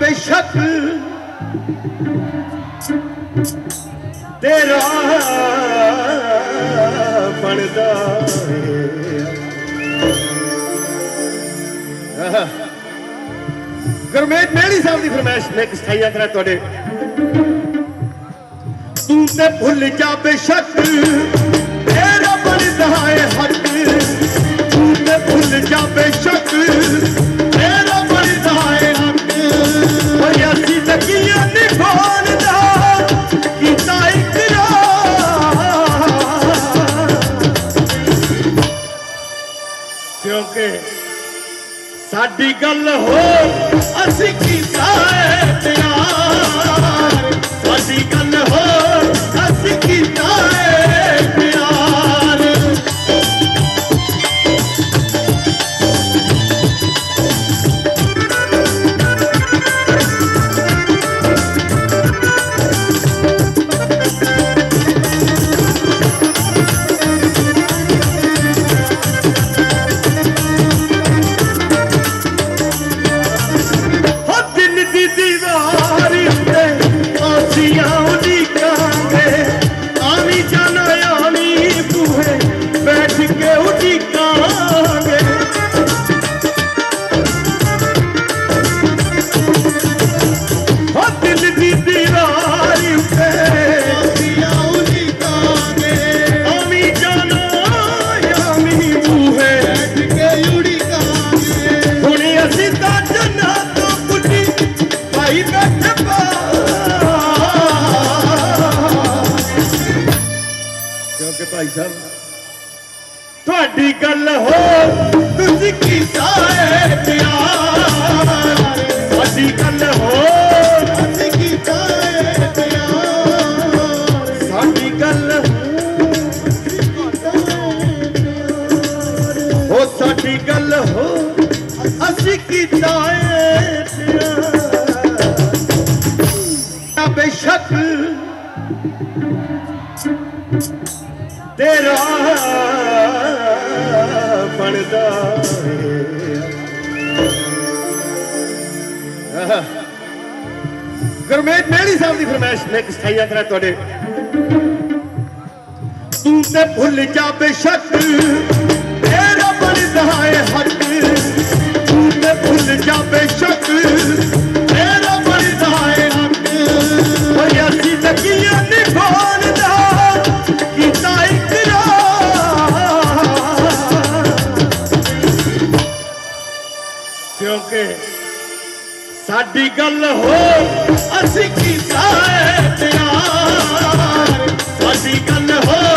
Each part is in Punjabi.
ਬੇਸ਼ੱਕ ਤੇਰਾ ਬਣਦਾ ਏ ਆਹਾ। ਮੇੜੀ ਸਾਹਿਬ ਦੀ ਫਰਮਾਇਸ਼ ਨੇ ਕਿਸਾਈਆਂ ਕਰਾ ਤੁਹਾਡੇ ਤੂੰ ਤੇ ਭੁੱਲ ਜਾ ਬੇਸ਼ੱਕ, ਤੇਰਾ ਬਣਦਾ ਏ ਹੱਕ ਸਾਡੀ ਗੱਲ ਹੋ ਅਸੀਂ ਕੀਤਾ ਏ ਪਿਆਰ ਕਿਉਂਕਿ ਭਾਈ ਸਾਹਿਬ। ਤੁਹਾਡੀ ਗੱਲ ਹੋ ਤੁਸੀਂ ਕੀਤਾ ਏ ਪਿਆਰ? ਸਾਡੀ ਗੱਲ ਹੋ ਅਸੀਂ ਕੀਤਾ ਏ ਪਿਆਰ? ਸਾਡੀ ਗੱਲ ਹੋ ਸਾਡੀ ਗੱਲ ਹੋ ਅਸੀਂ ਕੀਤਾ ਏ ਪਿਆਰ? ਬੇਸ਼ੱਕ ਤੇਰਾ ਬਣਦਾ ਏ। ਮੇੜੀ ਸਾਹਿਬ ਦੀ ਫਰਮਾਇਸ਼ ਨੇ ਸਥਾਈ ਕਰਾ ਤੁਹਾਡੇ। ਤੂੰ ਤੇ ਭੁੱਲ ਜਾ ਬੇਸ਼ੱਕ, ਤੇਰਾ ਬਣਦਾ ਏ ਹੱਕ। ਤੂੰ ਤੇ ਭੁੱਲ ਸਾਡੀ ਗੱਲ ਹੋ ਅਸੀਂ ਕੀਤਾ ਏ ਪਿਆਰ? ਸਾਡੀ ਗੱਲ ਹੋ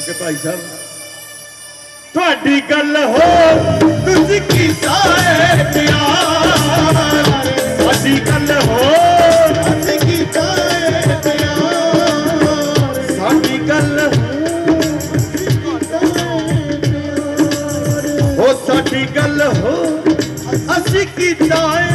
ਕਿਉਂਕਿ ਭਾਈ ਸਾਹਿਬ। ਤੁਹਾਡੀ ਗੱਲ ਹੋ ਤੁਸੀਂ ਕੀਤਾ ਏ ਪਿਆਰ। ਸਾਡੀ ਗੱਲ ਹੋ ਅਸੀਂ ਕੀਤਾ ਏ ਪਿਆਰ। ਸਾਡੀ ਗੱਲ ਹੋ ਸਾਡੀ ਗੱਲ ਹੋ ਅਸੀਂ ਕੀਤਾ ਏ